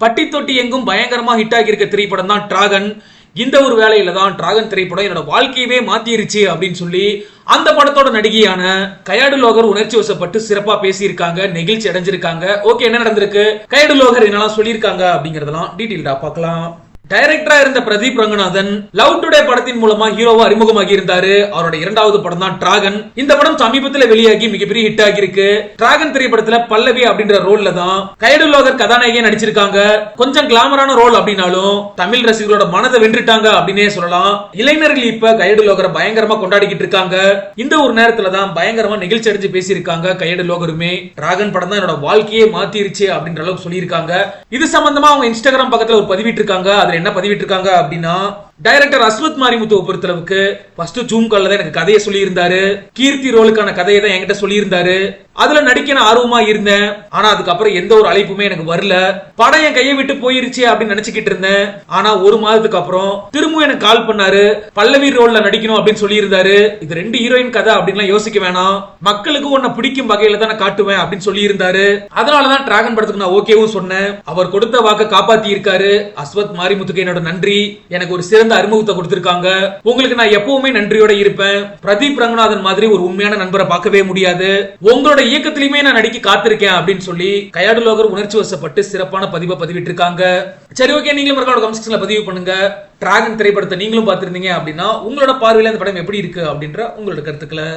பட்டி தொட்டி எங்கும் பயங்கரமா ஹிட் ஆகியிருக்க திரைப்படம் தான் டிராகன் இந்த ஒரு வேலையில தான் டிராகன் திரைப்படம் என்னோட வாழ்க்கையவே மாத்திருச்சு அப்படின்னு சொல்லி அந்த படத்தோட நடிகையான கயாடு லோகர் உணர்ச்சி வசப்பட்டு சிறப்பா பேசியிருக்காங்க நெகிழ்ச்சி அடைஞ்சிருக்காங்க. ஓகே என்ன நடந்திருக்கு? கயாடு லோகர் என்னெல்லாம் சொல்லியிருக்காங்க அப்படிங்கறதெல்லாம் டீட்டெயில்டா பார்க்கலாம். டைரக்டரா இருந்த பிரதீப் ரங்கநாதன் லவ் டுடே படத்தின் மூலமா ஹீரோவா அறிமுகமாகி இருந்தாரு. அவரோட இரண்டாவது படம் தான் டிராகன் இந்த படம் சமீபத்துல வெளியாகி மிகப்பெரிய ஹிட் ஆகியிருக்கு. டிராகன் திரைப்படத்துல பல்லவி அப்படின்ற ரோல்ல தான் கைடு லோகர் கதாநாயகியா நடிச்சிருக்காங்க. கொஞ்சம் கிளாமரான ரோல் அப்படின்னாலும் தமிழ் ரசிகர்களோட மனதை வென்றுட்டாங்க அப்படின்னே சொல்லலாம். இளைஞர்கள் இப்ப கைடு லோகரை பயங்கரமா கொண்டாடிக்கிட்டு இருக்காங்க. இந்த ஒரு நேரத்துல தான் பயங்கரமா நெகிழ்ச்சி அடைஞ்சு பேசியிருக்காங்க கைடு லோகருமே டிராகன் படம் தான் என்னோட வாழ்க்கையே மாத்திருச்சு அப்படின்ற அளவுக்கு சொல்லியிருக்காங்க. இது சம்பந்தமா அவங்க இன்ஸ்டாகிராம் பக்கத்துல ஒரு பதிவிட்டு இருக்காங்க அதுல என்ன பதிவிட்டிருக்காங்க அப்படின்னா டைரக்டர் அஸ்வத் மாரிமுத்துவை பொறுத்தளவுக்கு ஃபர்ஸ்ட் ஜூம் கால்ல தான் எனக்கு கதையை சொல்லியிருந்தாரு. கீர்த்தி ரோலுக்கான கதையை தான் என்கிட்ட சொல்லியிருந்தாரு. அதுல நடிக்க நான் ஆர்வமா இருந்தேன். ஆனா அதுக்கப்புறம் எந்த ஒரு அழைப்புமே எனக்கு வரல. படம் என் கையை விட்டு போயிருச்சு அப்படின்னு நினைச்சுக்கிட்டு இருந்தேன். ஆனா ஒரு மாதத்துக்கு அப்புறம் திரும்பவும் எனக்கு கால் பண்ணாரு. பல்லவி ரோல்ல நடிக்கணும் அப்படின்னு சொல்லியிருந்தாரு. இது ரெண்டு ஹீரோயின் கதை அப்படின்லாம் யோசிக்க வேணாம். மக்களுக்கு உன்னை பிடிக்கும் வகையில தான் நான் காட்டுவேன் அப்படின்னு சொல்லியிருந்தாரு. அதனாலதான் டிராகன் படத்துக்கு நான் ஓகேவும் சொன்னேன். அவர் கொடுத்த வாக்க காப்பாத்தி இருக்காரு அஸ்வத் மாரிமுத்துக்கு என்னோட நன்றி. எனக்கு ஒரு சிறந்த அறிமுகத்தை கொடுத்திருக்காங்க. உங்களுக்கு நான் எப்பவுமே நன்றியோட இருப்பேன். பிரதீப் ரங்கநாதன் மாதிரி ஒரு உண்மையான நண்பரை பார்க்கவே முடியாது. உங்களோட இயக்கத்திலுமே நான் நடிக்க காத்திருக்கேன் அப்படின்னு சொல்லி கையாடு லோகர் உணர்ச்சி வசப்பட்டு சிறப்பான பதிவை பதிவிட்டு இருக்காங்க சரி ஓகே நீங்களும் மறக்காம கமெண்ட் செக்ஷன்ல பதிவு பண்ணுங்க. டிராகன் திரைப்படத்தை நீங்களும் பார்த்திருந்தீங்க அப்படின்னா உங்களோட பார்வையில் இந்த படம் எப்படி இருக்கு அப்படின்ற உங்களோட கருத்துக்களை